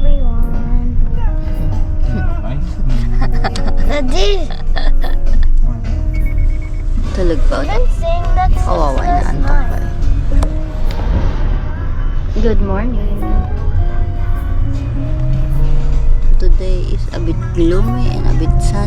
everyone. Daddy, Tulog pa ulit. Kawawa na antok pa. Good morning. Today is a bit gloomy and a bit sunny.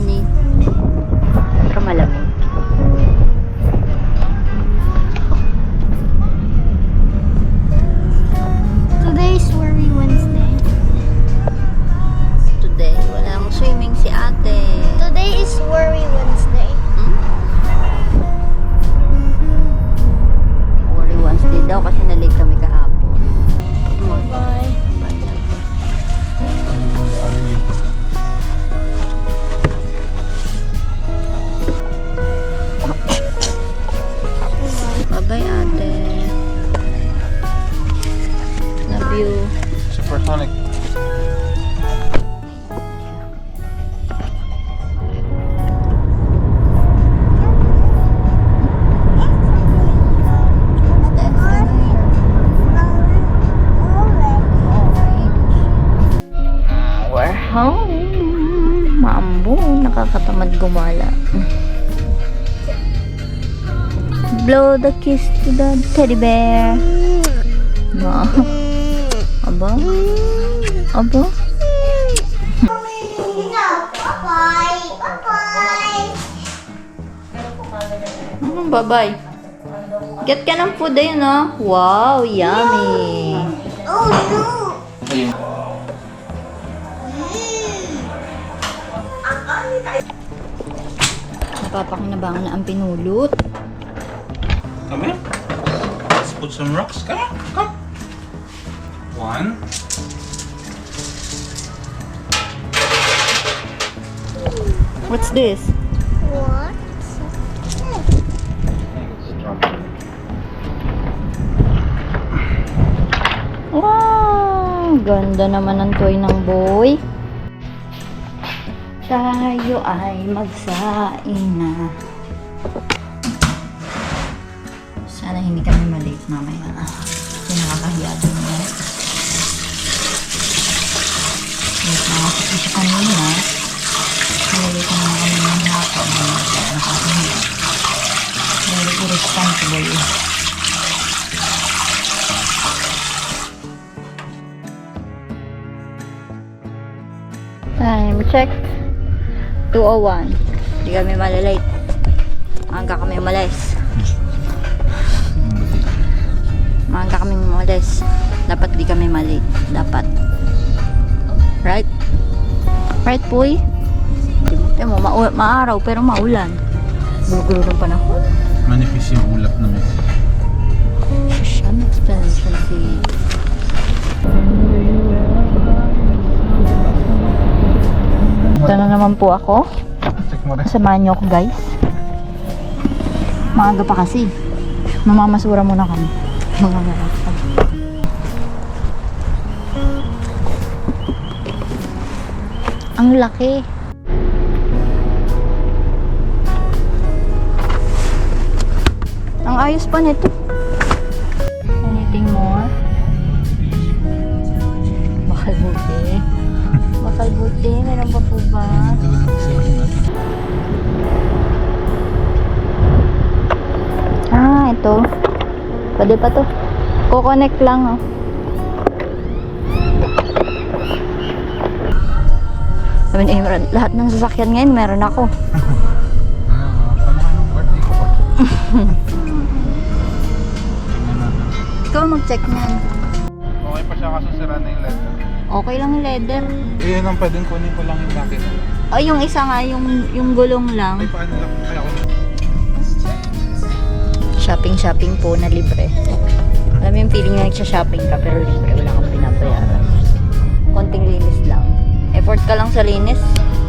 Nakakatamad gumala. Blow the kiss to the teddy bear. Wow. Aba? Aba? Bye. Bye. Anong babay? Get ka ng food ayun, no? Wow, yummy. Oh no. Napapakinabangan na ang pinulot. Come here. Let's put some rocks. Come on. Come. One. What's this? What? Wow! Ganda naman ng toy ng boy. Tayo ay magsain na. Sana hindi kami malate mamaya. Kasi nakakahiya din yan. Late na ako kasi kanina. Nalate na kami ng hapon. Nakakahiya. Very irresponsible. Time check. 201. Hindi kami malalate. Maaga kami umalis. Maaga kami umalis. Dapat di kami malate. Dapat. Right? Right, boy? Tingnan mo, mau- maaraw pero maulan. Gugulo ng panahon. Manifest yung ulap namin. Shush, ano explanation si... Ito na naman po ako. Samahan niyo ako guys. Maaga pa kasi. Mamamasura muna kami. Mamamara. Ang laki. Ayos pa nito. Anything more? Bakal buti. Bakal buti. Meron pa po ba? Ah, ito. Pwede pa to. Kukonect lang, oh. Sabi ni Imran, lahat ng sasakyan ngayon meron ako. Ikaw mag-check niyan. Okay pa siya kaso sira na yung LED. Okay lang yung leather. Eh, yun ang pwedeng kunin ko lang yung nakita. Oh, yung isa nga, yung, yung gulong lang. Ay, paano lang? Kaya ako Shopping-shopping po na libre. Alam mo yung feeling na nagsha-shopping ka pero libre, wala kang pinabayaran. Konting linis lang. Effort ka lang sa linis,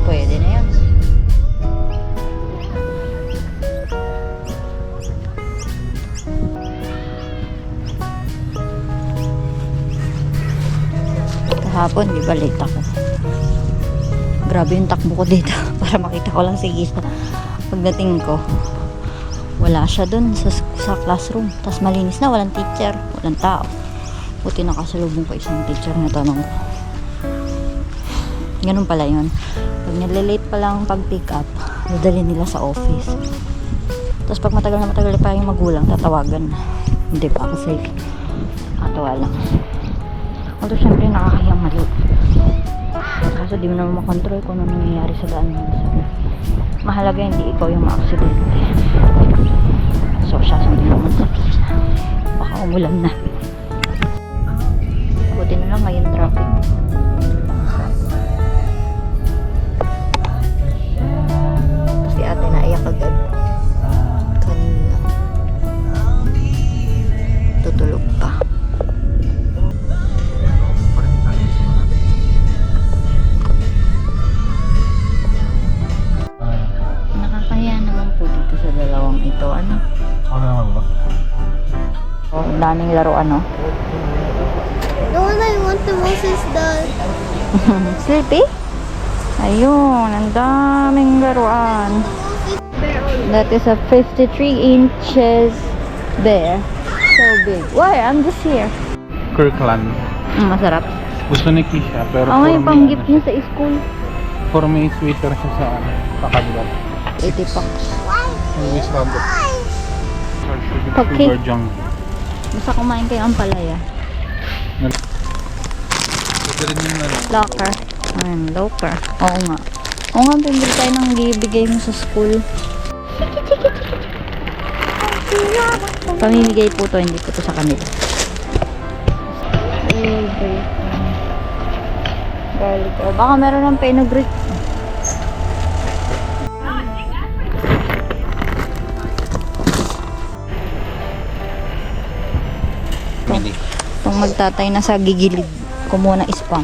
pwede na yan. Kahapon, di ba late ako? Grabe yung takbo ko dito para makita ko lang si Gisa. Pagdating ko, wala siya dun sa, sa classroom. Tapos malinis na, walang teacher, walang tao. Buti nakasalubong ko isang teacher na tanong ko. Ganun pala yun. Pag nililate pa lang pag pick up, dadali nila sa office. Tapos pag matagal na matagal pa yung magulang, tatawagan. Hindi pa kasi katawa lang. Although syempre nakakahiyang mali. Kaso di mo naman makontrol kung ano nangyayari sa daan mo. Mahalaga hindi ikaw yung ma-accidente. So, siya sundin naman sa Baka umulan na. Daming laruan, no? The one I want the most is the Sleepy? Ayun, ang daming laruan. That is a 53 inches bear. So big. Why? I'm just here. Kirkland. Mm, masarap. Gusto ni Kisha, pero Oh, for me, pang ano gift siya, niya sa school. For me, sweeter siya sa ano, kagad. 80 bucks. Always it. Pag cake. Basta kumain kayo ang palaya. Locker. Ayun, locker. Oo nga. Oo nga, bibili tayo ng bibigay mo sa school. Pamimigay po to, hindi po to sa kanila. Garlic. O, baka meron ng penogrit. Kung magtatay na sa gigilid, kumuha ng spam.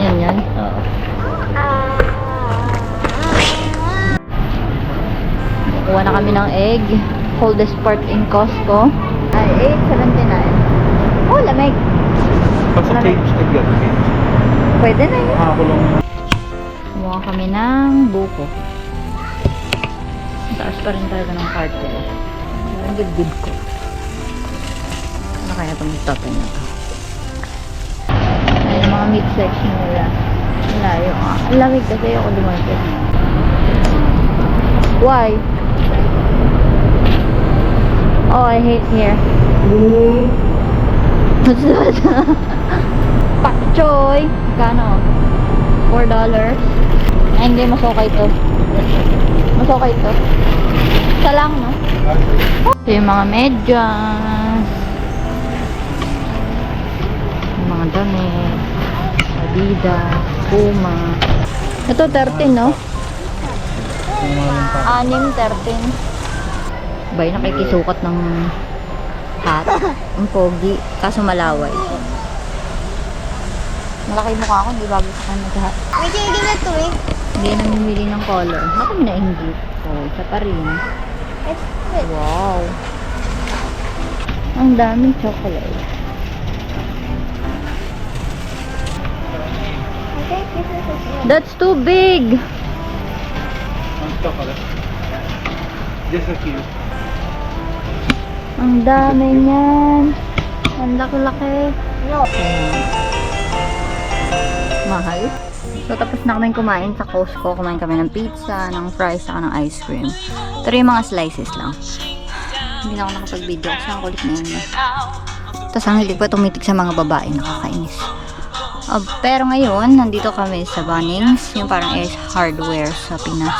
Yan yan. Oo. Kuha na kami ng egg. Coldest part in Costco. Ay, 8.79. Oh, lamig. Pag sa cage, egg yan. cage. Pwede na yun. Nakakulong. Kumuha kami ng buko. Taas pa rin talaga ng cartel. Ang dibdib ko. Kaya itong tatay na to? Ayun, mga meat section nila. Layo nga. Ang lamig kasi ako lumapit. Why? Oh, I hate here. Pak choy. Kano? $4 dollars. Ay, hindi. Mas okay to. Mas okay to. Isa lang, no? Ito yung mga medyas. Damit. Adidas. Puma. Ito, 13, no? Anim, 13. Bay, nakikisukat ng hat. Ang pogi. Kaso malaway. Malaki mukha ako, hindi bago sa kanya hat. May hindi na to eh. Hindi na namimili ng color. Ako na hindi. Oh, isa pa rin. Wow. Ang daming chocolate. I think this is a good. That's too big. Just a few. Ang dami niyan. Ang laki-laki. Mahal. So, tapos na kami kumain sa Costco. Kumain kami ng pizza, ng fries, saka ng ice cream. Pero yung mga slices lang. Hindi na ako nakapag-video kasi ang kulit na yun. Tapos ang hilig pa tumitik sa mga babae. Nakakainis. Ah, pero ngayon, nandito kami sa Bunnings. Yung parang Ace Hardware sa Pinas.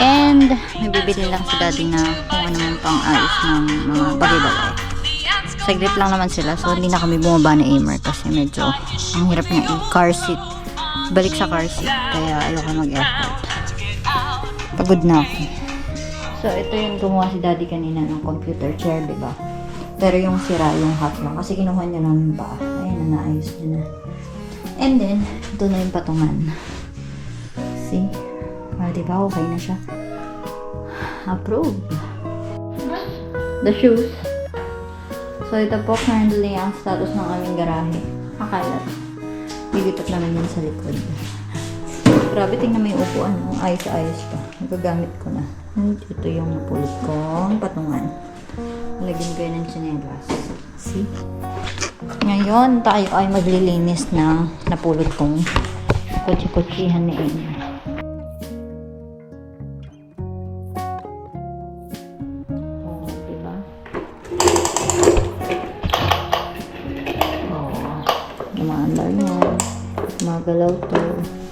And, may bibili lang si daddy na kung ano man pang ayos ng mga bagay-bagay. Saglit lang naman sila, so hindi na kami bumaba na Amer kasi medyo ang hirap na i-car seat. Balik sa car seat, kaya ayoko mag-effort. Pagod na ako. So, ito yung gumawa si daddy kanina ng computer chair, di ba? Pero yung sira, yung hot lang. Kasi kinuha niya lang yung paa. Ayan na, naayos niya na. And then, ito na yung patungan. See? Ah, di ba? Okay na siya. Approved. The shoes. So, ito po currently ang status ng aming garahe. Akalat. Lilipat namin yun sa likod. Grabe, tingnan yung upuan. Oh. Ayos-ayos pa. Nagagamit ko na. And ito yung napulot kong patungan. Lagyan ko yun ng chinelas. See? Ngayon, tayo ay maglilinis ng napulot kong kutsi-kutsihan ni Amy. Oh, diba? Oh. Magalaw to.